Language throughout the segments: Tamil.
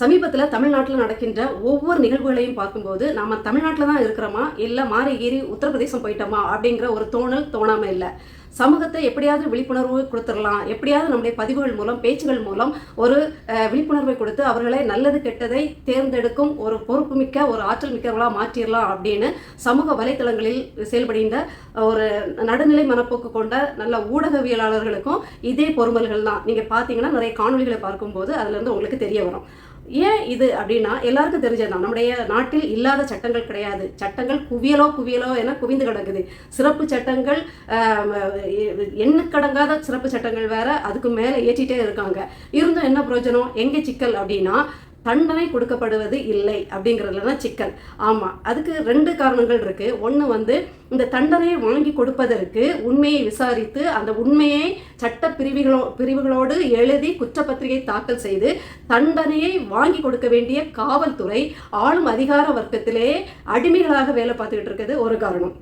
சமீபத்தில் தமிழ்நாட்டில் நடக்கின்ற ஒவ்வொரு நிகழ்வுகளையும் பார்க்கும்போது நம்ம தமிழ்நாட்டில் தான் இருக்கிறோமா? இல்லை மாறி ஏறி உத்தரப்பிரதேசம் போயிட்டோமா? அப்படிங்கிற ஒரு தோணல் தோணாமல் இல்லை. சமூகத்தை எப்படியாவது விழிப்புணர்வு கொடுத்துடலாம். எப்படியாவது நம்முடைய பதிவுகள் மூலம் பேச்சுகள் மூலம் ஒரு விழிப்புணர்வை கொடுத்து அவர்களை நல்லது கெட்டதை தேர்ந்தெடுக்கும் ஒரு பொறுப்புமிக்க ஒரு ஆற்றல் மிக்கவர்களாக மாற்றிடலாம் அப்படின்னு சமூக வலைத்தளங்களில் செயல்படுகின்ற ஒரு நடுநிலை மனப்போக்கு கொண்ட நல்ல ஊடகவியலாளர்களுக்கும் இதே பொறுமல்கள் தான். நீங்கள் பார்த்தீங்கன்னா நிறைய காணொளிகளை பார்க்கும்போது அதுலேருந்து உங்களுக்கு தெரிய வரும். ஏன் இது அப்படின்னா எல்லாருக்கும் தெரிஞ்சதுதான். நம்முடைய நாட்டில் இல்லாத சட்டங்கள் கிடையாது. சட்டங்கள் குவியலோ குவியலோ என குவிந்து கிடக்குது. சிறப்பு சட்டங்கள் ஆம், எ- எண்ணுக்கடங்காத சிறப்பு சட்டங்கள் வேற அதுக்கு மேலே ஏற்றிட்டே இருக்காங்க. இருந்தும் என்ன பிரயோஜனம்? எங்கே சிக்கல் அப்படின்னா தண்டனை கொடுக்கப்படுவது இல்லை அப்படிங்கிறதுல தான் சிக்கல். ஆமாம் அதுக்கு ரெண்டு காரணங்கள் இருக்குது ஒன்று வந்து இந்த தண்டனையை வாங்கி கொடுப்பதற்கு உண்மையை விசாரித்து அந்த உண்மையை சட்ட பிரிவுகளோ பிரிவுகளோடு எழுதி குற்றப்பத்திரிகை தாக்கல் செய்து தண்டனையை வாங்கி கொடுக்க வேண்டிய காவல்துறை ஆளும் அதிகார வர்க்கத்திலே அடிமைகளாக வேலை பார்த்துக்கிட்டு இருக்கிறது ஒரு காரணம்.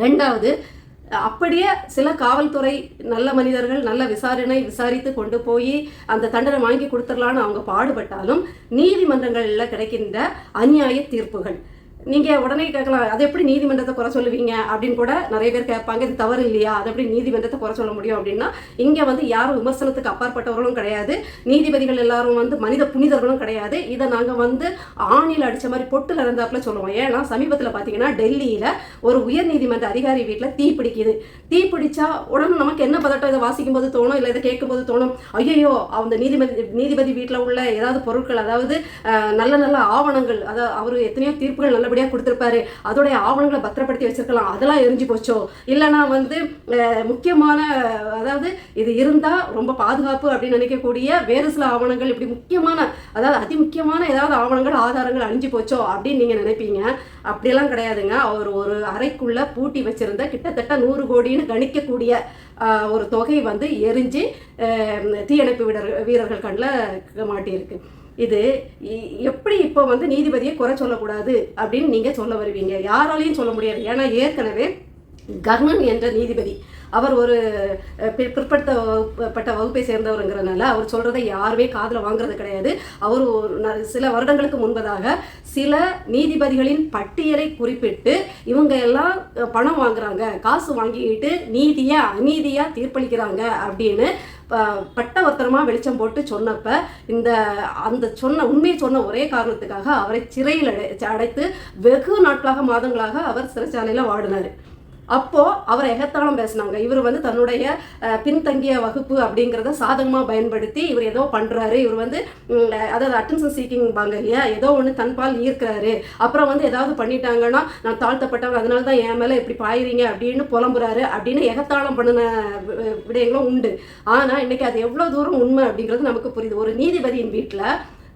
ரெண்டாவது அப்படியே சில காவல்துறை நல்ல மனிதர்கள் நல்ல விசாரணை விசாரித்து கொண்டு போய் அந்த தண்டனை வாங்கி கொடுத்துடலான்னு அவங்க பாடுபட்டாலும் நீதிமன்றங்களில் கிடைக்கின்ற அநியாய தீர்ப்புகள். நீங்கள் உடனே கேட்கலாம் அது எப்படி நீதிமன்றத்தை குறை சொல்லுவீங்க? அப்படின்னு கூட நிறைய பேர் கேட்பாங்க. இது தவறு இல்லையா? அது எப்படி நீதிமன்றத்தை குறை சொல்ல முடியும்? அப்படின்னா இங்கே வந்து யாரும் விமர்சனத்துக்கு அப்பாற்பட்டவர்களும் கிடையாது. நீதிபதிகள் எல்லாரும் வந்து மனித புனிதர்களும் கிடையாது. இதை நாங்கள் வந்து ஆணியில் அடித்த மாதிரி பொட்டில் இருந்தாப்புல சொல்லுவோம். ஏன்னா சமீபத்தில் பார்த்தீங்கன்னா டெல்லியில் ஒரு உயர் நீதிமன்ற அதிகாரி வீட்டில் தீ பிடிக்குது. தீ பிடிச்சா உடனே நமக்கு என்ன பதட்டம்? இதை வாசிக்கும் போது தோணும் இல்லை இதை கேட்கும்போது தோணும்? ஐயோ அந்த நீதிபதி நீதிபதி வீட்டில் உள்ள ஏதாவது பொருட்கள் அதாவது நல்ல நல்ல ஆவணங்கள் அதாவது அவர் எத்தனையோ தீர்ப்புகள் நல்லபடியாக கொடுத்துருப்பாரு. அதோடைய ஆவணங்களை பத்திரப்படுத்தி வச்சிருக்கலாம். அதெல்லாம் எரிஞ்சு போச்சோ? இல்லைனா வந்து முக்கியமான அதாவது இது இருந்தால் ரொம்ப பாதுகாப்பு அப்படின்னு நினைக்கக்கூடிய வேறு சில ஆவணங்கள் இப்படி முக்கியமான அதாவது அதி முக்கியமான ஏதாவது ஆவணங்கள் ஆதாரங்கள் அழிஞ்சு போச்சோ அப்படின்னு நீங்கள் நினைப்பீங்க. அப்படியெல்லாம் கிடையாதுங்க. அவர் ஒரு அறைக்குள்ள பூட்டி வச்சிருந்த கிட்டத்தட்ட நூறு கோடின்னு கணிக்கக்கூடிய ஒரு தொகை வந்து எரிஞ்சு தீயணைப்பு வீரர் வீரர்கள் கண்ணில் மாட்டியிருக்கு. இது இ- எப்படி இப்போ வந்து நீதிபதியை குறை சொல்லக்கூடாது அப்படின்னு நீங்கள் சொல்ல வருவீங்க? யாராலையும் சொல்ல முடியாது. ஏன்னா ஏற்கனவே கர்ணன் என்ற நீதிபதி அவர் ஒரு பிற்படுத்தப்பட்ட பிற்படுத்த வகுப்பட்ட வகுப்பை சேர்ந்தவருங்கிறனால அவர் சொல்கிறத யாருமே காதில் வாங்குறது கிடையாது. அவர் ஒரு ந- சில வருடங்களுக்கு முன்பதாக சில நீதிபதிகளின் பட்டியலை குறிப்பிட்டு இவங்க எல்லாம் பணம் வாங்குறாங்க. காசு வாங்கிட்டு நீதியா அநீதியா தீர்ப்பளிக்கிறாங்க அப்படின்னு ப- ஒருத்தரமாக வெளிச்சம் போட்டு சொன்னப்ப இந்த அந்த சொன்ன உண்மையை சொன்ன ஒரே காரணத்துக்காக அவரை சிறையில் அடைத்து வெகு நாட்களாக மாதங்களாக அவர் சிறைச்சாலையில் வாடினார். அப்போ அவர் எகத்தாளம் பேசினாங்க. இவர் வந்து தன்னுடைய பின்தங்கிய வகுப்பு அப்படிங்கிறத சாதகமாக பயன்படுத்தி இவர் ஏதோ பண்ணுறாரு இவர் வந்து அதாவது அட்டன்ஷன் சீக்கிங் பாங்க இல்லையா? ஏதோ ஒன்று தன்பால் ஈர்க்கிறாரு. அப்புறம் வந்து ஏதாவது பண்ணிட்டாங்கன்னா நான் தாழ்த்தப்பட்டவங்க அதனால தான் என் மேலே இப்படி பாயிறீங்க அப்படின்னு புலம்புறாரு அப்படின்னு எகத்தாளம் பண்ணின வி- விடயங்களும் உண்டு. ஆனால் இன்னைக்கு அது எவ்வளோ தூரம் உண்மை அப்படிங்கிறது நமக்கு புரியுது. ஒரு நீதிபதியின் வீட்டில்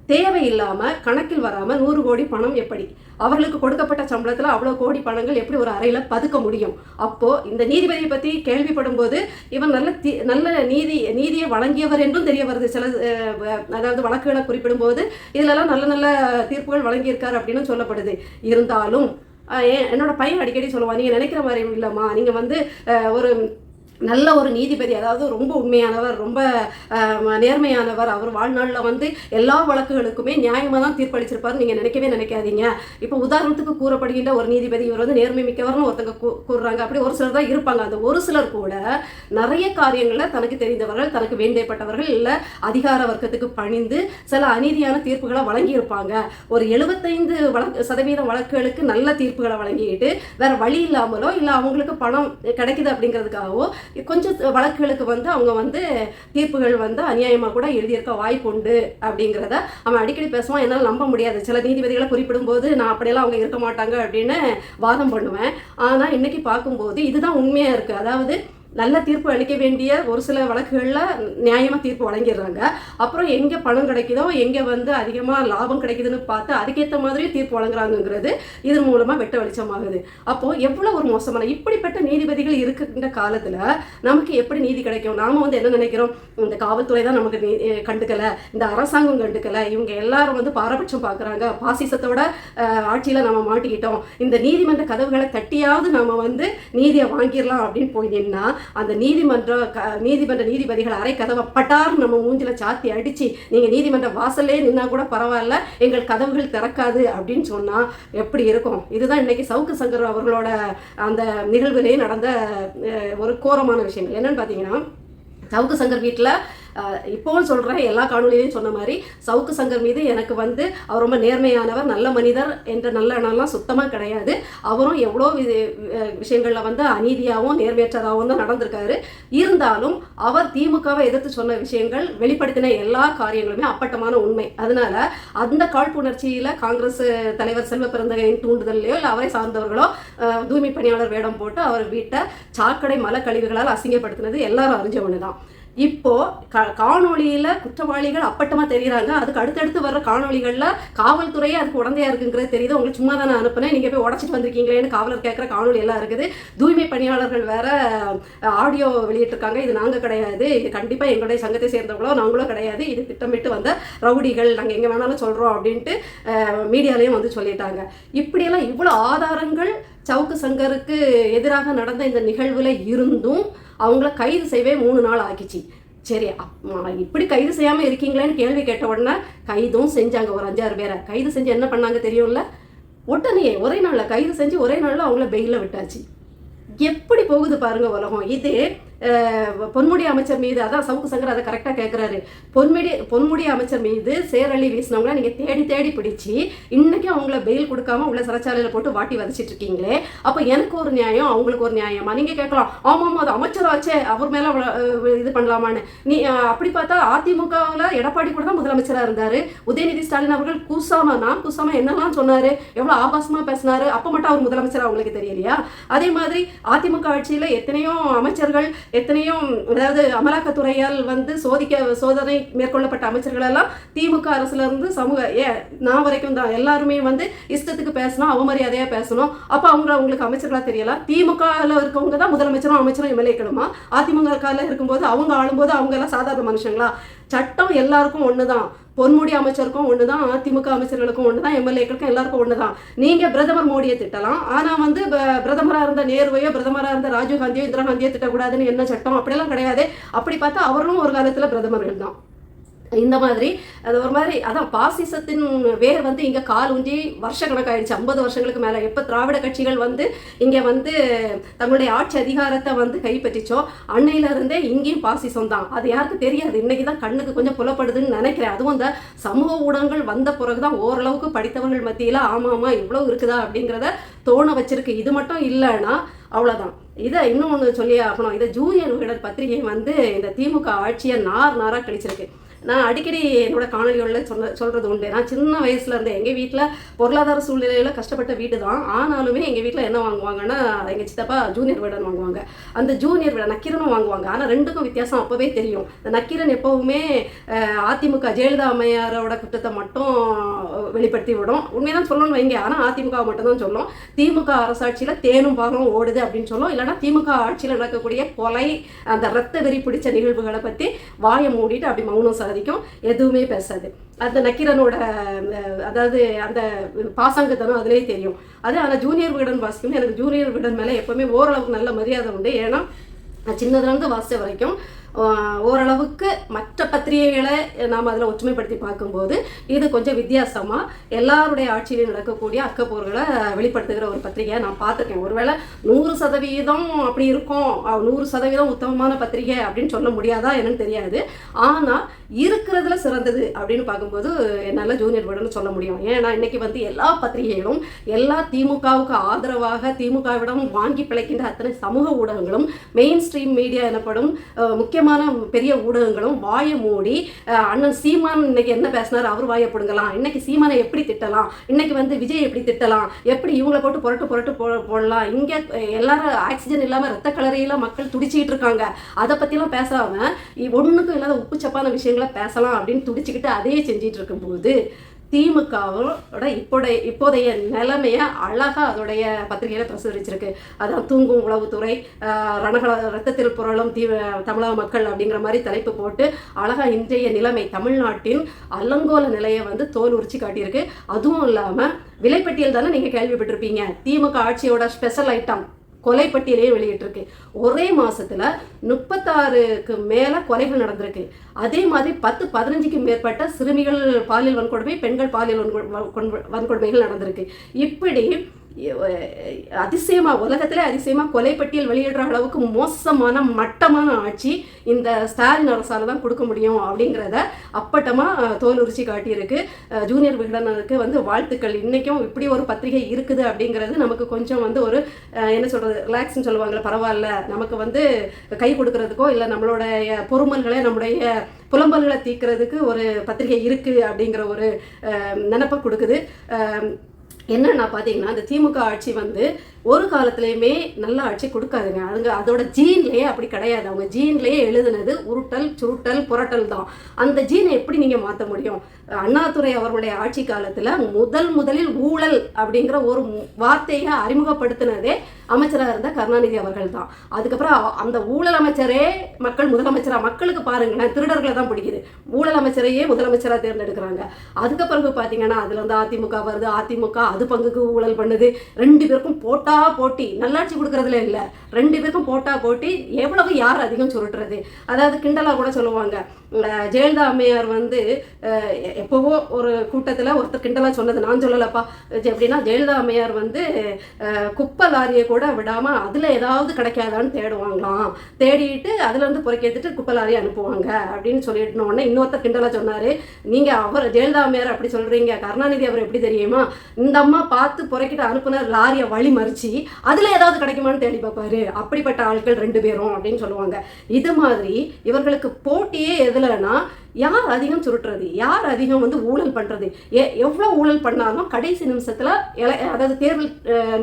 தேவையில்லாமல் கணக்கில் வராமல் நூறு கோடி பணம் எப்படி? அவர்களுக்கு கொடுக்கப்பட்ட சம்பளத்தில் அவ்வளோ கோடி பணங்கள் எப்படி ஒரு அறையில் பதுக்க முடியும்? அப்போது இந்த நீதிபதியை பற்றி கேள்விப்படும் போது இவன் நல்ல தி நல்ல நீதி நீதியை வழங்கியவர் என்றும் தெரிய வருது. சில வ- அதாவது வழக்குகளை குறிப்பிடும்போது இதிலெல்லாம் நல்ல நல்ல தீர்ப்புகள் வழங்கியிருக்கார் அப்படின்னு சொல்லப்படுது. இருந்தாலும் என்னோட பையன் அடிக்கடி சொல்லுவான் நீங்கள் நினைக்கிற மாதிரி இல்லைம்மா. நீங்கள் வந்து ஒரு நல்ல ஒரு நீதிபதி அதாவது ரொம்ப உண்மையானவர் ரொம்ப நேர்மையானவர். அவர் வாழ்நாளில் வந்து எல்லா வழக்குகளுக்குமே நியாயமாக தான் தீர்ப்பளிச்சிருப்பார் நீங்கள் நினைக்கவே நினைக்காதீங்க. இப்போ உதாரணத்துக்கு கூறப்படுகின்ற ஒரு நீதிபதி இவர் வந்து நேர்மை மிக்கவர்னு ஒருத்தங்க கூ- கூறுறாங்க. அப்படி ஒரு சிலர் தான் இருப்பாங்க. அந்த ஒரு சிலர் கூட நிறைய காரியங்களில் தனக்கு தெரிந்தவர்கள் தனக்கு வேண்டியப்பட்டவர்கள் இல்லை அதிகார வர்க்கத்துக்கு பணிந்து சில அநீதியான தீர்ப்புகளை வழங்கியிருப்பாங்க. ஒரு எழுபத்தைந்து வழக்கு சதவீதம் வழக்குகளுக்கு நல்ல தீர்ப்புகளை வழங்கிட்டு வேற வழி இல்லாமலோ இல்லை அவங்களுக்கு பணம் கிடைக்குது அப்படிங்கிறதுக்காகவோ கொஞ்சம் வழக்குகளுக்கு வந்து அவங்க வந்து தீர்ப்புகள் வந்து அநியாயமாக கூட எழுதியிருக்க வாய்ப்பு உண்டு அப்படிங்கிறத அவன் அடிக்கடி பேசுவான். என்னால் நம்ப முடியாது. சில நீதிபதிகளை குறிப்பிடும்போது நான் அப்படியெல்லாம் அவங்க இருக்க மாட்டாங்க அப்படின்னு வாதம் பண்ணுவேன். ஆனால் இன்னைக்கு பார்க்கும்போது இதுதான் உண்மையாக இருக்குது அதாவது நல்ல தீர்ப்பு அளிக்க வேண்டிய ஒரு சில வழக்குகளில் நியாயமாக தீர்ப்பு வழங்கிடுறாங்க. அப்புறம் எங்கே பணம் கிடைக்குதோ எங்கே வந்து அதிகமாக லாபம் கிடைக்குதுன்னு பார்த்து அதுக்கேற்ற மாதிரி தீர்ப்பு வழங்குறாங்கங்கிறது இதன் மூலமாக வெட்ட வெளிச்சமாகுது. அப்போது எவ்வளோ ஒரு மோசமான இப்படிப்பட்ட நீதிபதிகள் இருக்கின்ற காலத்தில் நமக்கு எப்படி நீதி கிடைக்கும்? நாம் வந்து என்ன நினைக்கிறோம்? இந்த காவல்துறை தான் நமக்கு நீ கண்டுக்கலை. இந்த அரசாங்கம் கண்டுக்கலை. இவங்க எல்லாரும் வந்து பாரபட்சம் பார்க்குறாங்க. பாசிசத்தோட ஆட்சியில் நம்ம மாட்டிக்கிட்டோம். இந்த நீதிமன்ற கதவுகளை தட்டியாவது நம்ம வந்து நீதியை வாங்கிடலாம் அப்படின்னு போய் நின்னா அந்த நீதிமன்ற க நீதிமன்ற நீதிபதிகள் அரை கதவை பட்டார் நம்ம மூஞ்சில சாத்தி அடித்து நீங்கள் நீதிமன்ற வாசல்லே நின்னா கூட பரவாயில்ல எங்கள் கதவுகள் திறக்காது அப்படின்னு சொன்னால் எப்படி இருக்கும்? இதுதான் இன்னைக்கு சவுக்கு சங்கர் அவர்களோட அந்த நிகழ்விலே நடந்த ஒரு கோரமான விஷயம். என்னன்னு பார்த்தீங்கன்னா சவுக்கு சங்கர் வீட்டில் இப்போவும் சொல்கிறேன் எல்லா காணொலியிலையும் சொன்ன மாதிரி சவுக்கு சங்கர் மீது எனக்கு வந்து அவர் ரொம்ப நேர்மையானவர் நல்ல மனிதர் என்ற நல்ல எண்ணம்லாம் சுத்தமாக கிடையாது. அவரும் எவ்வளோ விஷயங்களில் வந்து அநீதியாகவும் நேர்மையற்றதாகவும் தான் நடந்திருக்காரு. இருந்தாலும் அவர் திமுகவை எதிர்த்து சொன்ன விஷயங்கள் வெளிப்படுத்தின எல்லா காரியங்களுமே அப்பட்டமான உண்மை. அதனால அந்த காழ்ப்புணர்ச்சியில் காங்கிரஸ் தலைவர் செல்வ பிறந்தகையின் தூண்டுதல்லையோ இல்லை அவரை சார்ந்தவர்களோ தூய்மை பணியாளர் வேடம் போட்டு அவர் வீட்டை சாக்கடை மலக்கழிவுகளால் அசிங்கப்படுத்தினது எல்லாரும் அறிஞ்ச ஒன்று தான் இப்போ க காணொளியில குற்றவாளிகள் அப்பட்டமா தெரியுறாங்க. அதுக்கு அடுத்தடுத்து வர்ற காணொளிகள்ல காவல்துறையே அதுக்கு உடந்தையா இருக்குங்கிறது தெரியுது. உங்களுக்கு சும்மா தானே அனுப்புனேன். நீங்க போய் உடச்சிட்டு வந்திருக்கீங்களேன்னு காவலர் கேட்குற காணொலி எல்லாம் இருக்குது. தூய்மை பணியாளர்கள் வேற ஆடியோ வெளியிட்டிருக்காங்க. இது நாங்க கிடையாது. இது கண்டிப்பா எங்களுடைய சங்கத்தை சேர்ந்தவங்களோ நாங்களும் கிடையாது. இது திட்டமிட்டு வந்த ரவுடிகள். நாங்க எங்க வேணாலும் சொல்றோம் அப்படின்ட்டு மீடியாலையும் வந்து சொல்லிட்டாங்க. இப்படியெல்லாம் இவ்வளோ ஆதாரங்கள் சவுக்கு சங்கருக்கு எதிராக நடந்த இந்த நிகழ்வுல இருந்தும் அவங்கள கைது செய்யவே மூணு நாள் ஆக்கிச்சு சரி அப்~ இப்படி கைது செய்யாமல் இருக்கீங்களேன்னு கேள்வி கேட்ட உடனே கைதும் செஞ்சாங்க ஒரு அஞ்சாறு பேரை. கைது செஞ்சு என்ன பண்ணாங்க தெரியும்ல? உடனே ஒரே நாளில் கைது செஞ்சு ஒரே நாளில் அவங்கள பெயிலில் விட்டாச்சு. எப்படி போகுது பாருங்க உலகம். இது பொன்முடி அமைச்சர் மீது அதான் சவுக்கு சங்கர் அதை கரெக்டாக கேட்குறாரு பொன்முடி பொன்முடி அமைச்சர் மீது சேரளி வீசினவங்கள நீங்கள் தேடி தேடி பிடிச்சி இன்னைக்கு அவங்கள பெயில் கொடுக்காம உள்ள சிறைச்சாலையில் போட்டு வாட்டி வதச்சிட்டு இருக்கீங்களே அப்போ எனக்கு ஒரு நியாயம் அவங்களுக்கு ஒரு நியாயமா? நீங்கள் கேட்கலாம். ஆமாம் அது அமைச்சராச்சே அவர் மேலே இது பண்ணலாமான்னு. நீ அப்படி பார்த்தா அதிமுகவில் எடப்பாடி கூட தான் முதலமைச்சராக இருந்தார். உதயநிதி ஸ்டாலின் அவர்கள் கூசாம நான் கூசாம என்னெல்லாம் சொன்னார்? எவ்வளோ ஆபாசமாக பேசினாரு? அப்போ மட்டும் அவர் முதலமைச்சராக அவங்களுக்கு தெரியலையா? அதே மாதிரி அதிமுக ஆட்சியில் எத்தனையோ அமைச்சர்கள் எத்தனையோ அதாவது அமலாக்கத்துறையால் வந்து சோதிக்க சோதனை மேற்கொள்ளப்பட்ட அமைச்சர்கள் எல்லாம் திமுக அரசுலேருந்து சமூக ஏ நான் வரைக்கும் தான் எல்லாருமே வந்து இஷ்டத்துக்கு பேசணும் அவமரியாதையாக பேசணும். அப்போ அவங்க அவங்களுக்கு அமைச்சர்களாக தெரியலாம் திமுகவில் இருக்கவங்க தான் முதலமைச்சரும் அமைச்சரும் எம்எல்ஏக்களுமா? அதிமுக கால இருக்கும்போது அவங்க ஆளும்போது அவங்க எல்லாம் சாதாரண மனுஷங்களா? சட்டம் எல்லாருக்கும் ஒன்று தான் பொன்முடி அமைச்சருக்கும் ஒன்று தான் அதிமுக அமைச்சர்களுக்கும் ஒன்று தான் எம்எல்ஏக்களுக்கும் எல்லாருக்கும் ஒன்று தான் நீங்கள் பிரதமர் மோடியை திட்டலாம். ஆனால் வந்து பிரதமராக இருந்த நேருவையோ பிரதமராக இருந்த ராஜீவ் காந்தியோ இந்திரா காந்தியோ திட்டக்கூடாதுன்னு என்ன சட்டம்? அப்படியெல்லாம் கிடையாது. அப்படி பார்த்தா அவரும் ஒரு காலத்தில் பிரதமர்கள் தான். இந்த மாதிரி அது ஒரு மாதிரி அதான் பாசிசத்தின் வேர் வந்து இங்கே கால் ஊன்றி வருஷக்கணக்காயிடுச்சு ஐம்பது வருஷங்களுக்கு மேலே. எப்போ திராவிட கட்சிகள் வந்து இங்கே வந்து தங்களுடைய ஆட்சி அதிகாரத்தை வந்து கைப்பற்றிச்சோ அன்னையிலிருந்தே இங்கேயும் பாசிசம் தான் அது யாருக்கு தெரியாது. இன்னைக்கு தான் கண்ணுக்கு கொஞ்சம் புலப்படுதுன்னு நினைக்கிறேன். அதுவும் இந்த சமூக ஊடகங்கள் வந்த பிறகு தான் ஓரளவுக்கு படித்தவர்கள் மத்தியில் ஆமாம் ஆமாம் இவ்வளோ இருக்குதா அப்படிங்கிறத தோண வச்சிருக்கு. இது மட்டும் இல்லைன்னா அவ்வளோதான் இதை இன்னும் ஒன்று சொல்லி ஆகணும். இதை ஜூனியர் விகடன் பத்திரிகை வந்து இந்த திமுக ஆட்சியை நார் நாராக கழிச்சிருக்கு. நான் அடிக்கடி என்னோட காணொலிகளில் சொன்ன சொல்கிறது உண்டு. நான் சின்ன வயசுலேருந்தே எங்கள் வீட்டில் பொருளாதார சூழ்நிலையில் கஷ்டப்பட்ட வீடு தான் ஆனாலுமே எங்கள் வீட்டில் என்ன வாங்குவாங்கன்னா எங்கள் சித்தப்பா ஜூனியர் வீடன் வாங்குவாங்க. அந்த ஜூனியர் வீட நக்கீரனும் வாங்குவாங்க. ஆனால் ரெண்டுக்கும் வித்தியாசம் அப்போவே தெரியும். இந்த நக்கீரன் எப்போவுமே அதிமுக ஜெயலலிதா அம்மையாரோட குற்றத்தை மட்டும் வெளிப்படுத்தி விடும் உண்மைதான் சொல்லணும்னு வைங்க. ஆனால் அதிமுக மட்டும்தான் சொல்லும். திமுக அரசாட்சியில் தேனும் பாலும் ஓடுது அப்படின்னு சொல்லும். இல்லைன்னா திமுக ஆட்சியில் நடக்கக்கூடிய கொலை அந்த ரத்த வெறி பிடிச்ச நிகழ்வுகளை பற்றி வாயை மூடிட்டு அப்படி மௌனம் சார் வரைக்கும் எதுவுமே பேசாது. அந்த நக்கீரனோட அதாவது அந்த பாசாங்கத்தனம் அதுலேயே தெரியும். அது ஆனால் ஜூனியர் விகடன் வாசிக்கும். எனக்கு ஜூனியர் விகடன் மேலே எப்போவுமே ஓரளவுக்கு நல்ல மரியாதை உண்டு. ஏன்னா நான் சின்னதுலேருந்து வாசித்த வரைக்கும் ஓரளவு அளவுக்கு மற்ற பத்திரிகைகளை நாம் அதில் ஒற்றுமைப்படுத்தி பார்க்கும்போது இது கொஞ்சம் வித்தியாசமாக எல்லாருடைய ஆட்சியிலும் நடக்கக்கூடிய அக்கப்போர்களை வெளிப்படுத்துகிற ஒரு பத்திரிகையை நான் பார்த்துருக்கேன். ஒருவேளை நூறு சதவீதம் அப்படி இருக்கும் நூறு சதவீதம் உத்தமமான பத்திரிகை அப்படின்னு சொல்ல முடியாதா என்னன்னு தெரியாது. ஆனால் இருக்கிறதுல சிறந்தது அப்படின்னு பார்க்கும்போது என்னால் ஜூனியர் விடன்னு சொல்ல முடியும். ஏன்னா இன்னைக்கு வந்து எல்லா பத்திரிகைகளும் எல்லா திமுகவுக்கு ஆதரவாக திமுகவிடம் வாங்கி பிழைக்கின்ற அத்தனை சமூக ஊடகங்களும் மெயின் ஸ்ட்ரீம் மீடியா எனப்படும் முக்கியமான பெரிய ஊடகங்களும் வாயை மூடி அண்ணன் சீமான் இன்னைக்கு என்ன பேசினார்? அவர் வாயை பிடுங்கலாம். இன்னைக்கு சீமானை எப்படி திட்டலாம்? இன்னைக்கு வந்து விஜய் எப்படி திட்டலாம்? எப்படி இவங்களை போட்டு புரட்டு புரட்டு போ போடலாம்? இங்கே எல்லாரும் ஆக்சிஜன் இல்லாமல் ரத்த கலரையில் மக்கள் துடிச்சிக்கிட்டு இருக்காங்க. அதை பற்றிலாம் பேசாம ஒன்றுக்கும் இல்லாத உப்பு சப்பான விஷயங்களை பேசலாம் அப்படின்னு துடிச்சுக்கிட்டு அதையே செஞ்சிட்டு இருக்கும்போது திமுகவோட இப்போடைய இப்போதைய நிலைமையை அழகாக அதோடைய பத்திரிகையில் பிரசுரிச்சிருக்கு. அதான் தூங்கும் உளவுத்துறை ஆஹ், ரணகள ரத்தத்தில் புரளும் தீ தமிழக மக்கள் அப்படிங்கிற மாதிரி தலைப்பு போட்டு அழகாக இன்றைய நிலைமை தமிழ்நாட்டின் அலங்கோல நிலையை வந்து தோல் உரிச்சு காட்டியிருக்கு. அதுவும் இல்லாமல் விலைப்பட்டியல் தானே நீங்கள் கேள்விப்பட்டிருப்பீங்க. திமுக ஆட்சியோட ஸ்பெஷல் ஐட்டம் கொலை பட்டியலையும் வெளியிட்டிருக்கு. ஒரே மாசத்துல முப்பத்தாறுக்கு மேல கொலைகள் நடந்திருக்கு. அதே மாதிரி பத்து பதினஞ்சுக்கு மேற்பட்ட சிறுமிகள் பாலியல் வன்கொடுமை பெண்கள் பாலியல் வன்கொடுமைகள் நடந்திருக்கு. இப்படி அதிசயமா உலகத்திலே கொலை கொலைப்பட்டியல் வெளியிடுற அளவுக்கு மோசமான மட்டமான ஆட்சி இந்த ஸ்டாலின் அரசால் தான் கொடுக்க முடியும் அப்படிங்கிறத அப்பட்டமாக தோல் உரிச்சி காட்டியிருக்கு. ஜூனியர் விகடனருக்கு வந்து வாழ்த்துக்கள். இன்றைக்கும் இப்படி ஒரு பத்திரிகை இருக்குது அப்படிங்கிறது நமக்கு கொஞ்சம் வந்து ஒரு என்ன சொல்கிறது ரிலாக்ஸ்னு சொல்லுவாங்களே பரவாயில்ல. நமக்கு வந்து கை கொடுக்கறதுக்கோ இல்லை நம்மளுடைய பொறுமல்களை நம்முடைய புலம்பல்களை தீக்கிறதுக்கு ஒரு பத்திரிகை இருக்குது அப்படிங்கிற ஒரு நினப்பை கொடுக்குது. என்னன்னா பார்த்தீங்கன்னா இந்த திமுக ஆட்சி வந்து ஒரு காலத்துலேயுமே நல்ல ஆட்சி கொடுக்காதுங்க. அதுங்க அதோட ஜீன்லேயே அப்படி கிடையாது. அவங்க ஜீன்லேயே எழுதுனது உருட்டல் சுருட்டல் புரட்டல் தான். அந்த ஜீனை எப்படி நீங்கள் மாற்ற முடியும்? அண்ணாதுரை அவர்களுடைய ஆட்சி காலத்தில் முதல் முதலில் ஊழல் அப்படிங்கிற ஒரு வார்த்தையை அறிமுகப்படுத்தினதே அமைச்சராக இருந்த கருணாநிதி அவர்கள் தான் அதுக்கப்புறம் அந்த ஊழல் அமைச்சரே மக்கள் முதலமைச்சராக மக்களுக்கு பாருங்களேன் திருடர்களை தான் பிடிக்குது. ஊழல் அமைச்சரையே முதலமைச்சராக தேர்ந்தெடுக்கிறாங்க. அதுக்கு பிறகு பார்த்தீங்கன்னா அதில் வந்து அதிமுக வருது அதிமுக அது பங்குக்கு ஊழல் பண்ணுது. ரெண்டு பேருக்கும் போட்டா போட்டி. நல்லாட்சி கொடுக்குறதுல இல்லை. ரெண்டு பேருக்கும் போட்டா போட்டி. எவ்வளவு யார் அதிகம் சுருட்டுறது? அதாவது கிண்டலாக கூட சொல்லுவாங்க. ஜெயலலிதா அம்மையார் வந்து எப்போவோ ஒரு கூட்டத்தில் ஒருத்தர் கிண்டலாக சொன்னது நான் சொல்லலப்பா. எப்படின்னா ஜெயலலிதா அம்மையார் வந்து குப்பை லாரியை கூட விடாமல் அதில் ஏதாவது கிடைக்காதான்னு தேடுவாங்களாம். தேடிட்டு அதுலேருந்து பொறுக்கி எடுத்துட்டு குப்பை லாரியை அனுப்புவாங்க அப்படின்னு சொல்லிட்டு உடனே இன்னொருத்தர் கிண்டலா சொன்னார் நீங்கள் அவர் ஜெயலலிதா மேயர் அப்படி சொல்கிறீங்க கருணாநிதி அவர் எப்படி தெரியுமா? இந்த அம்மா பார்த்து புறக்கிட்டு அனுப்புன லாரியை வழி மறிச்சு அதில் ஏதாவது கிடைக்குமான்னு தேடி பார்ப்பாரு. அப்படிப்பட்ட ஆட்கள் ரெண்டு பேரும் அப்படின்னு சொல்லுவாங்க. இது மாதிரி இவர்களுக்கு போட்டியே எதுலன்னா யார் அதிகம் சுருட்டுறது? யார் அதிகம் வந்து ஊழல் பண்ணுறது எ எவ்வளோ ஊழல் பண்ணாலும் கடைசி நிமிஷத்தில் அதாவது தேர்தல்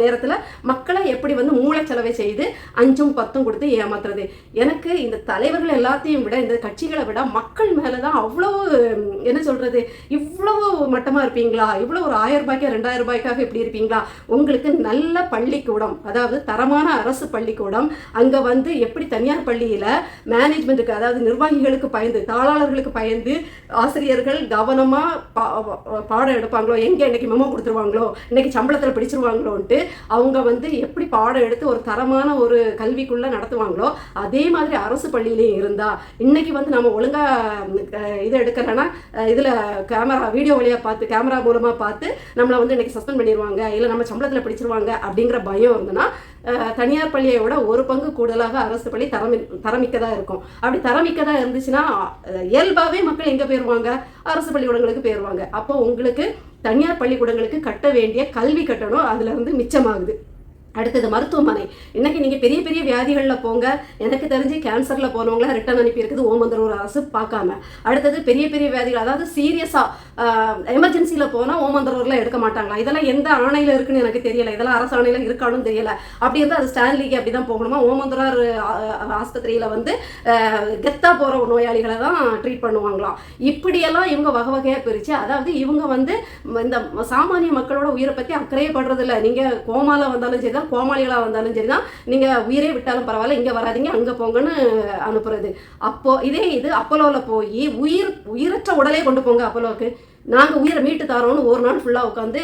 நேரத்தில் மக்களை எப்படி வந்து மூளைச்சலவை செய்து அஞ்சும் பத்தும் கொடுத்து ஏமாத்துறது? எனக்கு இந்த தலைவர்கள் எல்லாத்தையும் விட இந்த கட்சிகளை விட மக்கள் மேலே தான் அவ்வளோ என்ன சொல்கிறது இவ்வளோ மட்டமாக இருப்பீங்களா? இவ்வளோ ஒரு ஆயிரம் ரூபாய்க்கு ரெண்டாயிரம் ரூபாய்க்காக இப்படி இருப்பீங்களா? உங்களுக்கு நல்ல பள்ளிக்கூடம் அதாவது தரமான அரசு பள்ளிக்கூடம் அங்கே வந்து எப்படி தனியார் பள்ளியில் மேனேஜ்மெண்ட்டுக்கு அதாவது நிர்வாகிகளுக்கு பயந்து தாளாளர்களுக்கு பயந்து ஆசிரியர்கள் கவனமாக பா பாடம் எடுப்பாங்களோ எங்கே இன்றைக்கி மெமோ கொடுத்துருவாங்களோ இன்றைக்கி சம்பளத்தில் பிடிச்சிருவாங்களோன்ட்டு அவங்க வந்து எப்படி பாடம் எடுத்து ஒரு தரமான ஒரு கல்விக்குள்ளே நடத்துவாங்களோ அதே மாதிரி அரசு பள்ளியிலையும் இருந்தால் இன்றைக்கி வந்து நம்ம ஒழுங்காக இதை எடுக்கிறேன்னா இதில் கேமரா வீடியோ வழியாக பார்த்து கேமரா மூலமாக பார்த்து நம்மளை வந்து இன்றைக்கி சஸ்பெண்ட் பண்ணிடுவாங்க இல்லை நம்ம சம்பளத்தில் பிடிச்சிருவாங்க அப்படிங்கிற பயம் இருந்ததுன்னா தனியார் பள்ளியை விட ஒரு பங்கு கூடுதலாக அரசு பள்ளி தரமி தரமிக்கதாக இருக்கும். அப்படி தரமிக்கதாக இருந்துச்சுன்னா இயல்பாகவே மக்கள் எங்கே போயிடுவாங்க அரசு பள்ளிக்கூடங்களுக்கு போயிடுவாங்க அப்போ உங்களுக்கு தனியார் பள்ளிக்கூடங்களுக்கு கட்ட வேண்டிய கல்வி கட்டணம் அதுலேருந்து மிச்சமாகுது. அடுத்தது மருத்துவமனை. இன்னைக்கு நீங்கள் பெரிய பெரிய வியாதிகளில் போங்க. எனக்கு தெரிஞ்சு கேன்சரில் போனவங்களாம் ரிட்டர்ன் அனுப்பியிருக்குது ஓமந்தரூர் அரசு பார்க்காம. அடுத்தது பெரிய பெரிய வியாதிகள் அதாவது சீரியஸாக எமர்ஜென்சியில் போனால் ஓமந்தரூரில் எடுக்க மாட்டாங்களா? இதெல்லாம் எந்த ஆணையில் இருக்குன்னு எனக்கு தெரியல. இதெல்லாம் அரசு ஆணையில் இருக்கானும் தெரியல. அப்படி இருந்தால் அது ஸ்டான்லிக்கு அப்படி தான் போகணுமா ஓமந்தூரார் ஆஸ்பத்திரியில் வந்து கெத்தாக போகிற நோயாளிகளை தான் ட்ரீட் பண்ணுவாங்களாம். இப்படியெல்லாம் இவங்க வகை வகையாக பிரித்து அதாவது இவங்க வந்து இந்த சாமானிய மக்களோட உயிரை பற்றி அக்கறையே படுறதில்ல. நீங்கள் கோமாவில் வந்தாலும் சரி தான் கோமாளிகளாக வந்தாலும் சரி தான் நீங்கள் உயிரே விட்டாலும் பரவாயில்ல இங்கே வராதீங்க அங்கே போங்கன்னு அனுப்புறது. அப்போ இதே இது அப்போலோவில் போய் உயிர் உயிரற்ற உடலே கொண்டு போங்க அப்போலோவுக்கு. நாங்கள் உயிரை மீட்டு தரோன்னு ஒரு நாள் ஃபுல்லாக உட்காந்து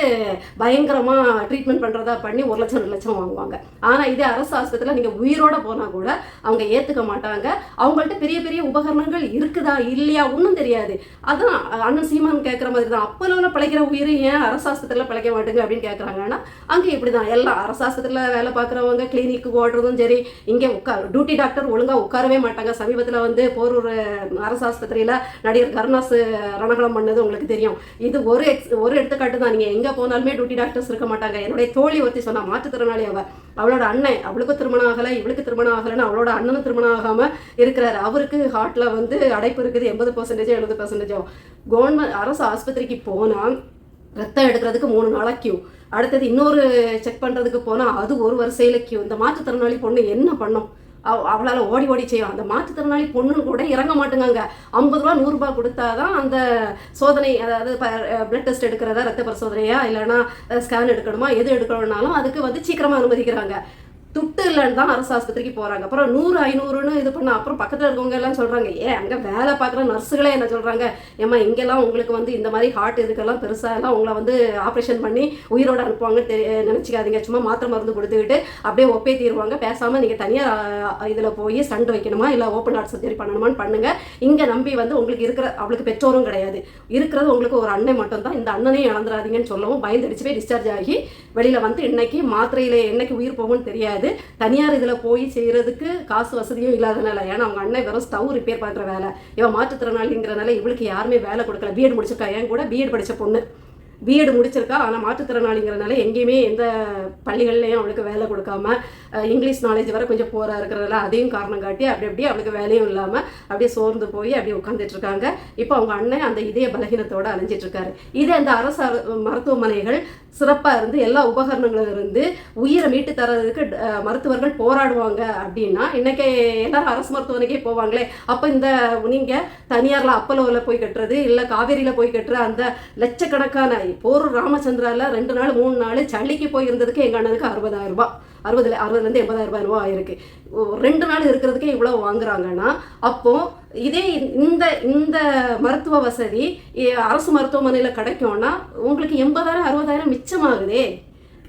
பயங்கரமாக ட்ரீட்மெண்ட் பண்ணுறதா பண்ணி ஒரு லட்சம் ரெண்டு லட்சம் வாங்குவாங்க. ஆனால் இதே அரசு ஆஸ்பத்திரியில் நீங்கள் உயிரோட போனால் கூட அவங்க ஏற்றுக்க மாட்டாங்க. அவங்கள்ட்ட பெரிய பெரிய உபகரணங்கள் இருக்குதா இல்லையா ஒன்றும் தெரியாது. அதான் அண்ணன் சீமான் கேட்குற மாதிரி தான் அப்போலோவில் பிழைக்கிற உயிர் ஏன் அரசு ஆஸ்பத்திரியில் பிழைக்க மாட்டேங்க அப்படின்னு கேட்குறாங்கன்னா அங்கே இப்படி தான் எல்லாம் அரசு ஆஸ்பத்திரியில் வேலை பார்க்குறவங்க கிளினிக்கு ஓடுறதும் சரி இங்கே உட்கார் டியூட்டி டாக்டர் ஒழுங்காக உட்காரவே மாட்டாங்க. சமீபத்தில் வந்து போரூர் அரசு ஆஸ்பத்திரியில் நடிகர் கருணாஸ் ரணகலம் பண்ணது உங்களுக்கு தெரியும். இது ஒரு எக்ஸ் ஒரு எடுத்துக்காட்டு தான். நீங்கள் எங்கே போனாலுமே டியூட்டி டாக்டர்ஸ் இருக்க மாட்டாங்க. என்னுடைய தோழி ஒருத்தி சொன்னா மாற்றுத்திறனாளி அவ. அவளோட அண்ணன் அவளுக்கு திருமணம் ஆகலை இவளுக்கு திருமணம் ஆகலைன்னு அவளோட அண்ணனும் திருமணம் ஆகாமல் இருக்கிறாரு. அவருக்கு ஹார்ட்டில் வந்து அடைப்பு இருக்குது. எண்பது பர்சன்டேஜோ எழுபது பர்சன்டேஜோ கவர்மெண்ட் அரசு ஆஸ்பத்திரிக்கு போனால் ரத்தம் எடுக்கிறதுக்கு மூணு நாளாக கியூ அடுத்தது இன்னொரு செக் பண்ணுறதுக்கு போனால் அது ஒரு வரிசையில் கியூ இந்த மாற்றுத்திறனாளி பொண்ணு என்ன பண்ணும்? அவளால் ஓடி ஓடி செய்யும் அந்த மாற்றுத்திறனாளி பொண்ணுன்னு கூட இறங்க மாட்டேங்க ஐம்பது ரூபா நூறுரூபா கொடுத்தாதான் அந்த சோதனை அதாவது பிளட் டெஸ்ட் எடுக்கிறதா ரத்த பரிசோதனையா இல்லைன்னா ஸ்கேன் எடுக்கணுமா எது எடுக்கணும்னாலும் அதுக்கு வந்து சீக்கிரமாக அனுமதிக்கிறாங்க. துட்டு இல்லைன்னு தான் அரசு ஆஸ்பத்திரிக்கு போகிறாங்க அப்புறம் நூறு ஐநூறுன்னு இது பண்ண அப்புறம் பக்கத்தில் இருக்கவங்க எல்லாம் சொல்கிறாங்க ஏன் அங்கே வேலை பார்க்குற நர்ஸுகளே என்ன சொல்கிறாங்க ஏம்மா இங்கெல்லாம் உங்களுக்கு வந்து இந்த மாதிரி ஹார்ட் இதுக்கெல்லாம் பெருசாக எல்லாம் உங்களை வந்து ஆப்ரேஷன் பண்ணி உயிரோடு அனுப்புவாங்கன்னு தெரிய நினச்சிக்காதீங்க. சும்மா மாத்திரை மருந்து கொடுத்துக்கிட்டு அப்படியே ஒப்பே தீருவாங்க. பேசாமல் நீங்கள் தனியாக இதில் போய் ஸ்டண்ட் வைக்கணுமா? இல்லை ஓப்பன் ஹார்ட் சர்ஜரி பண்ணணுமான்னு பண்ணுங்கள் இங்கே நம்பி வந்து உங்களுக்கு இருக்கிற அவளுக்கு பெற்றோரும் கிடையாது. இருக்கிறது உங்களுக்கு ஒரு அண்ணன் மட்டும்தான். இந்த அண்ணனையும் இழந்துடாதீங்கன்னு சொல்லவும் பயந்தடிச்சு. போய் டிஸ்சார்ஜ் ஆகி வெளியில் வந்து இன்னைக்கு மாத்திரையில் என்னைக்கு உயிர் போகும்னு தெரியாது. தனியார் இதில் போய் செய்கிறதுக்கு காசு வசதியும் இல்லாதனால ஏன்னா அவங்க அண்ணன் வெறும் ஸ்டவ் ரிப்பேர் பண்ணுற வேலை. இவன் மாற்றுத்திறனாளிங்கிறனால இவளுக்கு யாருமே வேலை கொடுக்கல. பிஎட் முடிச்சிருக்கா? என் கூட பிஎட் படித்த பொண்ணு. பிஎட் முடிச்சிருக்கா? ஆனால் மாற்றுத்திறனாளிங்கிறனால எங்கேயுமே எந்த பள்ளிகள்லையும் அவளுக்கு வேலை கொடுக்காம இங்கிலீஷ் நாலேஜ் வர கொஞ்சம் போராக இருக்கிறதால அதையும் காரணம் காட்டி அப்படி அப்படியே அவளுக்கு வேலையும் இல்லாமல் அப்படியே சோர்ந்து போய் அப்படியே உட்காந்துட்டு இருக்காங்க. இப்போ அவங்க அண்ணன் அந்த இதய பலகீனத்தோடு அலைஞ்சிட்ருக்காரு இதே அந்த அரசு மருத்துவமனைகள் சிறப்பாக இருந்து எல்லா உபகரணங்களும் இருந்து உயிரை மீட்டு தரதுக்கு மருத்துவர்கள் போராடுவாங்க அப்படின்னா இன்றைக்கி எல்லாரும் அரசு மருத்துவமனைக்கே போவாங்களே. அப்போ இந்த நீங்கள் தனியாரில் அப்பலோவில் போய் கட்டுறது இல்லை காவேரியில் போய் கட்டுற அந்த லட்சக்கணக்கான போரூர் ராமச்சந்திராவில் ரெண்டு நாள் மூணு நாள் சளிக்கு போய் இருந்ததுக்கு எங்கள் அண்ணனுக்கு அறுபதாயிரம் ரூபாய். அறுபதுல அறுபதுலேருந்து எண்பதாயிரம் ரூபாய் ரூபா ஆயிருக்கு. ரெண்டு நாள் இருக்கிறதுக்கே இவ்வளோ வாங்குறாங்கன்னா அப்போ இதே இந்த இந்த மருத்துவ வசதி அரசு மருத்துவமனையில் கிடைக்கும்னா உங்களுக்கு எண்பதாயிரம் அறுபதாயிரம் மிச்சமாகுதே.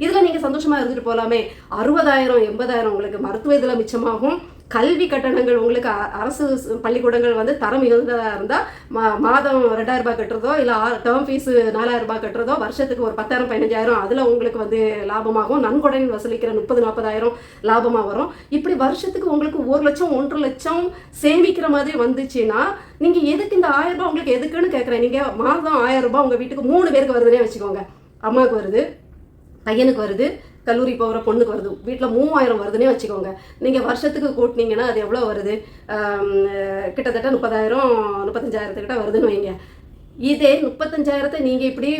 இதில் நீங்கள் சந்தோஷமாக இருந்துட்டு போகலாமே அறுபதாயிரம் எண்பதாயிரம் உங்களுக்கு மருத்துவ இதில் மிச்சமாகும். கல்வி கட்டணங்கள் உங்களுக்கு அரசு பள்ளிக்கூடங்கள் வந்து தரம் மிகுந்ததாக இருந்தால் மா மாதம் ரெண்டாயிரம் ரூபாய் கட்டுறதோ இல்லை டேர்ம் ஃபீஸு நாலாயிரம் ரூபாய் கட்டுறதோ வருஷத்துக்கு ஒரு பத்தாயிரம் பதினஞ்சாயிரம் அதில் உங்களுக்கு வந்து லாபமாகும். நன்கொடன் வசூலிக்கிற முப்பது நாற்பதாயிரம் லாபமாக வரும். இப்படி வருஷத்துக்கு உங்களுக்கு ஒரு லட்சம் ஒன்றரை லட்சம் சேமிக்கிற மாதிரி வந்துச்சுன்னா நீங்கள் எதுக்கு இந்த ஆயிரம் ரூபாய் உங்களுக்கு எதுக்குன்னு கேட்குறேன் நீங்கள் மாதம் ஆயிரம் ரூபாய் உங்கள் வீட்டுக்கு மூணு பேருக்கு வருதுன்னே வச்சுக்கோங்க. அம்மாவுக்கு வருது பையனுக்கு வருது கல்லூரி போகிற பொண்ணுக்கு வருது. வீட்டில் மூவாயிரம் வருதுன்னே வச்சுக்கோங்க. நீங்கள் வருஷத்துக்கு கூட்டினீங்கன்னா அது எவ்வளோ வருது? கிட்டத்தட்ட முப்பதாயிரம் முப்பத்தஞ்சாயிரத்துக்கிட்ட வருதுன்னு வைங்க. இதே முப்பத்தஞ்சாயிரத்தை நீங்கள் இப்படி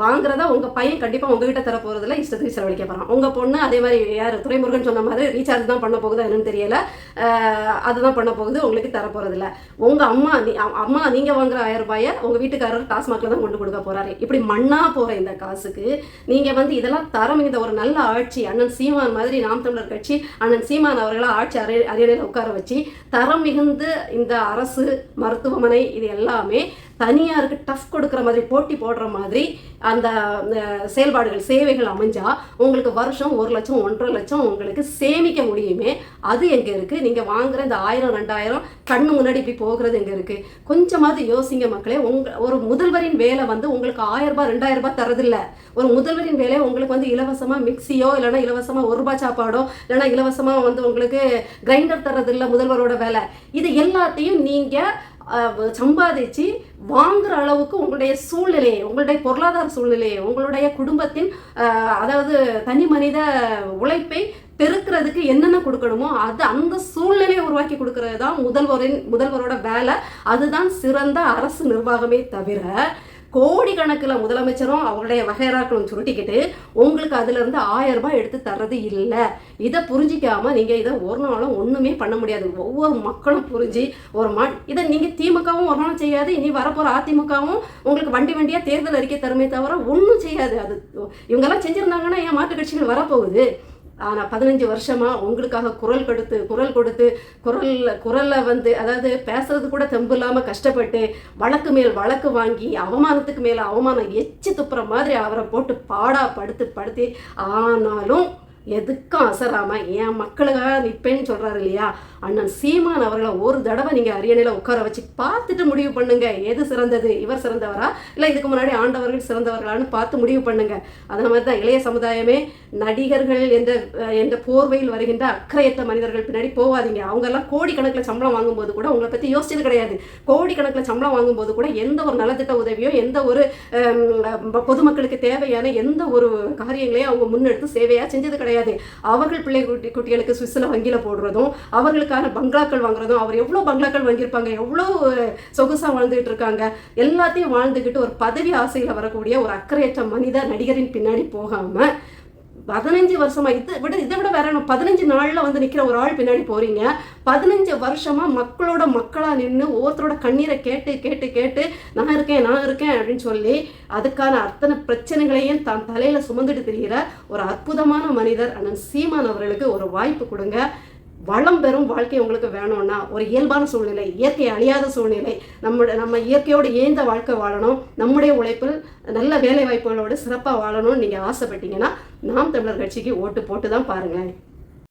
வாங்குறதா உங்கள் பையன் கண்டிப்பாக உங்ககிட்ட தர போகிறதுல இஷ்டத்துக்கு செலவழிக்க போகிறான் உங்கள் பொண்ணு அதே மாதிரி யார்? துரைமுருகன் சொன்ன மாதிரி ரீசார்ஜ் தான் பண்ண போகுதா என்னன்னு தெரியல. அதுதான் பண்ண போகுது உங்களுக்கு தர போகிறதில்ல உங்கள் அம்மா நீ- அம்மா நீங்கள் வாங்குற ஆயிரம் ரூபாயை உங்கள் வீட்டுக்காரர் டாஸ்மாகில் தான் கொண்டு கொடுக்க போகிறாரு இப்படி மண்ணாக போகிற இந்த காசுக்கு நீங்கள் வந்து இதெல்லாம் தரம் இந்த ஒரு நல்ல ஆட்சி அண்ணன் சீமான் மாதிரி நாம் தமிழர் கட்சி அண்ணன் சீமான் அவர்களை ஆட்சி அறை அரியணையில் உட்கார வச்சு தரம் மிகுந்து இந்த அரசு மருத்துவமனை இது எல்லாமே தனியாருக்கு டஃப் கொடுக்குற மாதிரி போட்டி போடுற மாதிரி அந்த செயல்பாடுகள் சேவைகள் அமைஞ்சால் உங்களுக்கு வருஷம் ஒரு லட்சம் ஒன்றரை லட்சம் உங்களுக்கு சேமிக்க முடியுமே. அது எங்கே இருக்குது நீங்கள் வாங்குற இந்த ஆயிரம் ரெண்டாயிரம் கண்ணு முன்னாடி இப்படி போகிறது எங்கே இருக்குது கொஞ்சமாவது யோசிங்க மக்களே உங்க ஒரு முதல்வரின் வேலை வந்து உங்களுக்கு ஆயிரம் ரூபாய் ரெண்டாயிரம் ரூபாய் தரதில்ல ஒரு முதல்வரின் வேலை உங்களுக்கு வந்து இலவசமாக மிக்சியோ இல்லைன்னா இலவசமாக ஒரு ரூபாய் சாப்பாடோ இல்லைன்னா இலவசமாக வந்து உங்களுக்கு கிரைண்டர் தரதில்ல முதல்வரோட வேலை. இது எல்லாத்தையும் நீங்கள் சம்பாதிச்சு வாங்குற அளவுக்கு உங்களுடைய சூழ்நிலையை உங்களுடைய பொருளாதார சூழ்நிலையை உங்களுடைய குடும்பத்தின் அதாவது தனி மனித உழைப்பை பெருக்கிறதுக்கு என்னென்ன கொடுக்கணுமோ அது அந்த சூழ்நிலையை உருவாக்கி கொடுக்கறது தான் முதல்வரின் முதல்வரோட வேலை. அதுதான் சிறந்த அரசு நிர்வாகமே தவிர கோடிக்கணக்கில் முதலமைச்சரும் அவருடைய வகைராக்களும் சுருட்டிக்கிட்டு உங்களுக்கு அதுலேருந்து ஆயிரம் ரூபாய் எடுத்து தர்றது இல்லை. இதை புரிஞ்சிக்காமல் நீங்கள் இதை ஒரு நாளும் ஒன்றுமே பண்ண முடியாது. ஒவ்வொரு மக்களும் புரிஞ்சு ஒரு மா இதை நீங்கள் திமுகவும் ஒரு நாளும் செய்யாது. இனி வரப்போகிற அதிமுகவும் உங்களுக்கு வண்டி வண்டியாக தேர்தல் அறிக்கை தருமே தவிர ஒன்றும் செய்யாது. அது இவங்கெல்லாம் செஞ்சுருந்தாங்கன்னா ஏன் மாற்றுக் கட்சிகள் வரப்போகுது? ஆனால் பதினஞ்சு வருஷமாக உங்களுக்காக குரல் கொடுத்து குரல் கொடுத்து குரலில் குரலை வந்து அதாவது பேசுறது கூட தெம்பு இல்லாமல் கஷ்டப்பட்டு வழக்கு மேல் வழக்கு வாங்கி அவமானத்துக்கு மேலே அவமானம் எச்சி துப்புற மாதிரி அவரை போட்டு பாடா படுத்து படுத்தி ஆனாலும் எதுக்கும் அசராம என் மக்களுக்காக நிற்பேன்னு சொல்கிறாரு இல்லையா? அண்ணன் சீமான் அவர்களை ஒரு தடவை நீங்கள் அரியணையில் உட்கார வச்சு பார்த்துட்டு முடிவு பண்ணுங்க. எது சிறந்தது? இவர் சிறந்தவரா? இல்லை இதுக்கு முன்னாடி ஆண்டவர்கள் சிறந்தவர்களான்னு பார்த்து முடிவு பண்ணுங்க. அதே மாதிரி தான் இளைய சமுதாயமே நடிகர்கள் என்ற என்ற போர்வையில் வருகின்ற அக்கறையற்ற மனிதர்கள் பின்னாடி போகாதீங்க அவங்க எல்லாம் கோடிக்கணக்கில் சம்பளம் வாங்கும்போது கூட உங்களை பற்றி யோசிச்சது கிடையாது. கோடிக்கணக்கில் சம்பளம் வாங்கும்போது கூட எந்த ஒரு நலத்திட்ட உதவியோ எந்த ஒரு பொதுமக்களுக்கு தேவையான எந்த ஒரு காரியங்களையும் அவங்க முன்னெடுத்து சேவையாக செஞ்சது கிடையாது. அவர்கள் பிள்ளை குட்டி குட்டிகளுக்கு சுவிஸில் வங்கியில் போடுறதும் அவர்களுக்கான பங்களாக்கள் வாங்குறதும் அவர் எவ்வளோ பங்களாக்கள் வாங்கியிருப்பாங்க எவ்வளோ சொகுசாக வாழ்ந்துகிட்டு இருக்காங்க எல்லாத்தையும் வாழ்ந்துக்கிட்டு ஒரு பதவி ஆசையில் வரக்கூடிய ஒரு அக்கறையற்ற மனித நடிகரின் பின்னாடி போகாமல் பதினஞ்சு வருஷமா இதை விட இதை விட வேற பதினஞ்சு நாள்ல வந்து நிக்கிற ஒரு ஆள் பின்னாடி போறீங்க. பதினஞ்சு வருஷமா மக்களோட மக்களா நின்று ஒவ்வொருத்தரோட கண்ணீரை கேட்டு கேட்டு கேட்டு நான் இருக்கேன் நான் இருக்கேன் அப்படின்னு சொல்லி அதுக்கான அத்தனை பிரச்சனைகளையும் தான் தலையில சுமந்துட்டு திரிகிற ஒரு அற்புதமான மனிதர் அண்ணன் சீமான் அவர்களுக்கு ஒரு வாய்ப்பு கொடுங்க. வளம் பெறும் வாழ்க்கை உங்களுக்கு வேணும்னா ஒரு இயல்பான சூழ்நிலை இயற்கை அழியாத சூழ்நிலை நம்ம நம்ம இயற்கையோடு ஏந்த வாழ்க்கை வாழணும் நம்முடைய உழைப்பில் நல்ல வேலை வாய்ப்புகளோடு சிறப்பாக வாழணும்னு நீங்கள் ஆசைப்பட்டீங்கன்னா நாம் தமிழர் கட்சிக்கு ஓட்டு போட்டு தான் பாருங்களேன்.